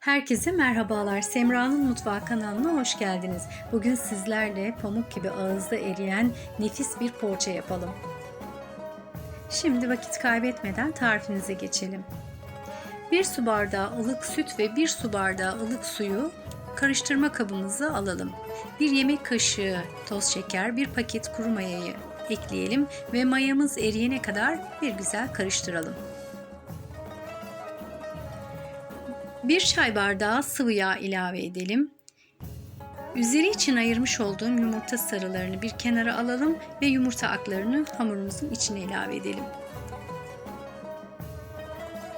Herkese merhabalar. Semra'nın Mutfağı kanalına hoş geldiniz. Bugün sizlerle pamuk gibi ağızda eriyen nefis bir poğaça yapalım. Şimdi vakit kaybetmeden tarifimize geçelim. 1 su bardağı ılık süt ve 1 su bardağı ılık suyu karıştırma kabımıza alalım. 1 yemek kaşığı toz şeker, 1 paket kuru mayayı ekleyelim ve mayamız eriyene kadar bir güzel karıştıralım. 1 çay bardağı sıvı yağ ilave edelim. Üzeri için ayırmış olduğum yumurta sarılarını bir kenara alalım ve yumurta aklarını hamurumuzun içine ilave edelim.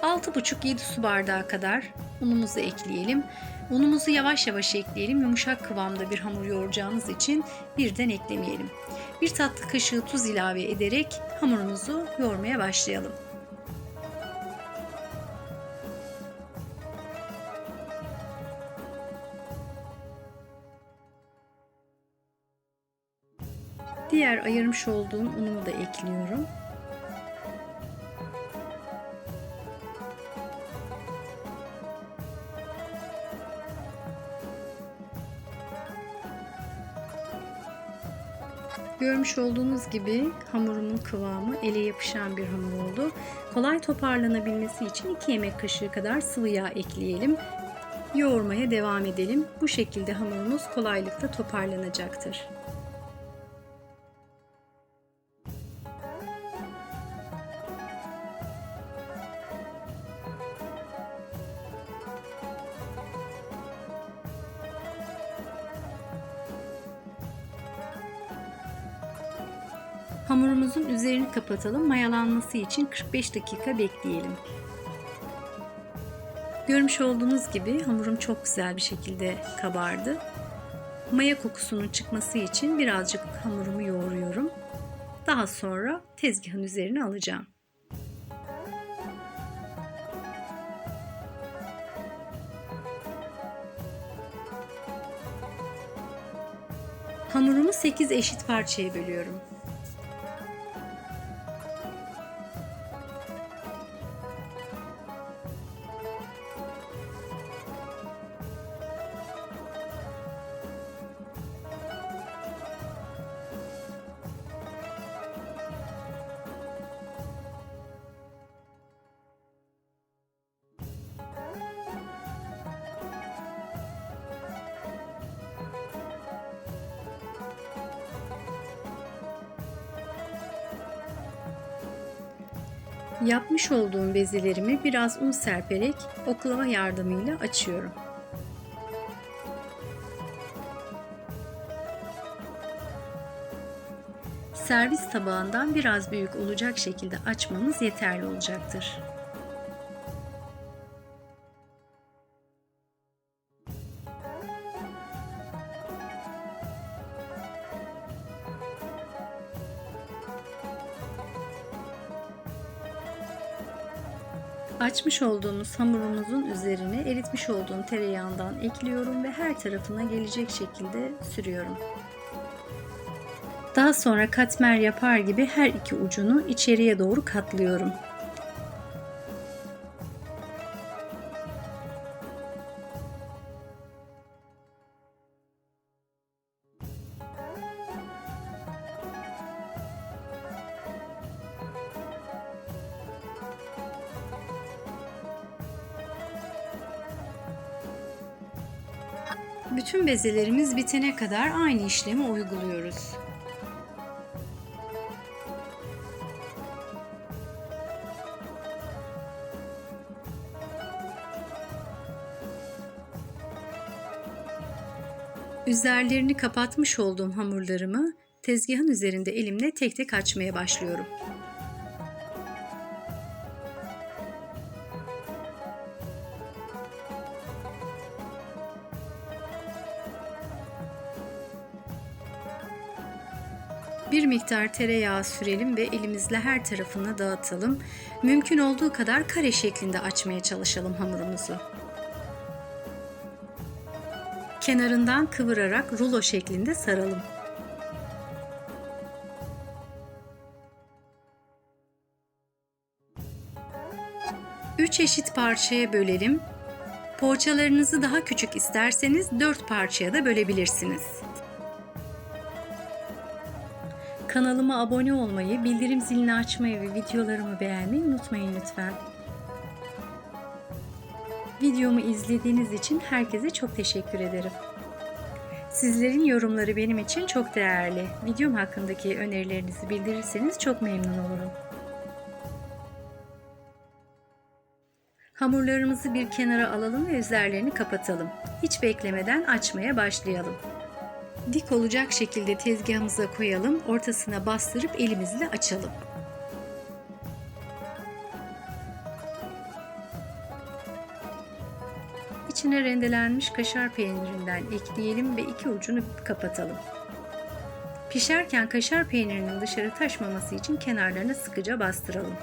6,5-7 su bardağı kadar unumuzu ekleyelim. Unumuzu yavaş yavaş ekleyelim. Yumuşak kıvamda bir hamur yoğuracağımız için birden eklemeyelim. Bir tatlı kaşığı tuz ilave ederek hamurumuzu yoğurmaya başlayalım. Diğer ayırmış olduğum unumu da ekliyorum. Görmüş olduğunuz gibi hamurumun kıvamı ele yapışan bir hamur oldu. Kolay toparlanabilmesi için 2 yemek kaşığı kadar sıvı yağ ekleyelim. Yoğurmaya devam edelim. Bu şekilde hamurumuz kolaylıkla toparlanacaktır. Hamurumuzun üzerini kapatalım. Mayalanması için 45 dakika bekleyelim. Görmüş olduğunuz gibi hamurum çok güzel bir şekilde kabardı. Maya kokusunun çıkması için birazcık hamurumu yoğuruyorum. Daha sonra tezgahın üzerine alacağım. Hamurumu 8 eşit parçaya bölüyorum. Yapmış olduğum bezelerimi biraz un serperek oklava yardımıyla açıyorum. Servis tabağından biraz büyük olacak şekilde açmanız yeterli olacaktır. Açmış olduğumuz hamurumuzun üzerine eritmiş olduğum tereyağından ekliyorum ve her tarafına gelecek şekilde sürüyorum. Daha sonra katmer yapar gibi her iki ucunu içeriye doğru katlıyorum. Bütün bezelerimiz bitene kadar aynı işlemi uyguluyoruz. Üzerlerini kapatmış olduğum hamurlarımı tezgahın üzerinde elimle tek tek açmaya başlıyorum. Bir miktar tereyağı sürelim ve elimizle her tarafını dağıtalım. Mümkün olduğu kadar kare şeklinde açmaya çalışalım hamurumuzu. Kenarından kıvırarak rulo şeklinde saralım. Üç eşit parçaya bölelim Poğaçalarınızı daha küçük isterseniz 4 parçaya da bölebilirsiniz. Kanalıma abone olmayı, bildirim zilini açmayı ve videolarımı beğenmeyi unutmayın lütfen. Videomu izlediğiniz için herkese çok teşekkür ederim. Sizlerin yorumları benim için çok değerli. Videom hakkındaki önerilerinizi bildirirseniz çok memnun olurum. Hamurlarımızı bir kenara alalım ve üzerlerini kapatalım. Hiç beklemeden açmaya başlayalım. Dik olacak şekilde tezgahımıza koyalım, ortasına bastırıp elimizle açalım. İçine rendelenmiş kaşar peynirinden ekleyelim ve iki ucunu kapatalım. Pişerken kaşar peynirinin dışarı taşmaması için kenarlarına sıkıca bastıralım.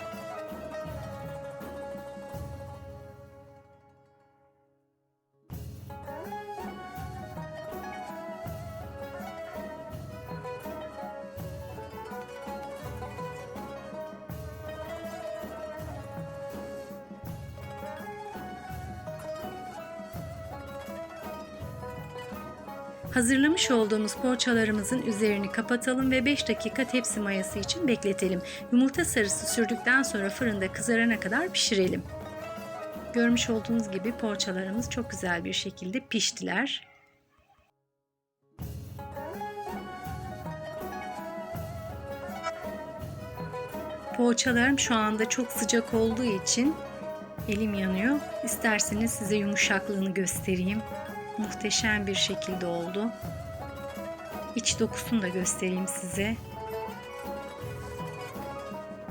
Hazırlamış olduğumuz poğaçalarımızın üzerini kapatalım ve 5 dakika tepsi mayası için bekletelim. Yumurta sarısı sürdükten sonra fırında kızarana kadar pişirelim. Görmüş olduğunuz gibi poğaçalarımız çok güzel bir şekilde piştiler. Poğaçalarım şu anda çok sıcak olduğu için elim yanıyor. İsterseniz size yumuşaklığını göstereyim muhteşem bir şekilde oldu. İç dokusunu da göstereyim size.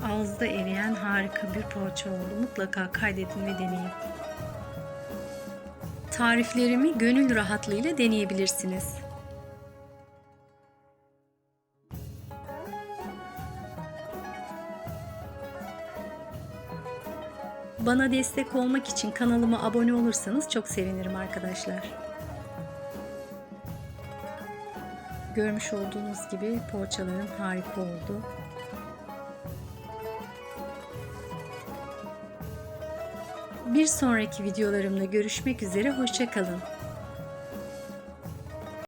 Ağızda eriyen harika bir poğaça oldu. Mutlaka kaydedin ve deneyin. Tariflerimi gönül rahatlığıyla deneyebilirsiniz. Bana destek olmak için kanalıma abone olursanız çok sevinirim arkadaşlar. Görmüş olduğunuz gibi poğaçalarım harika oldu. Bir sonraki videolarımda görüşmek üzere, hoşçakalın.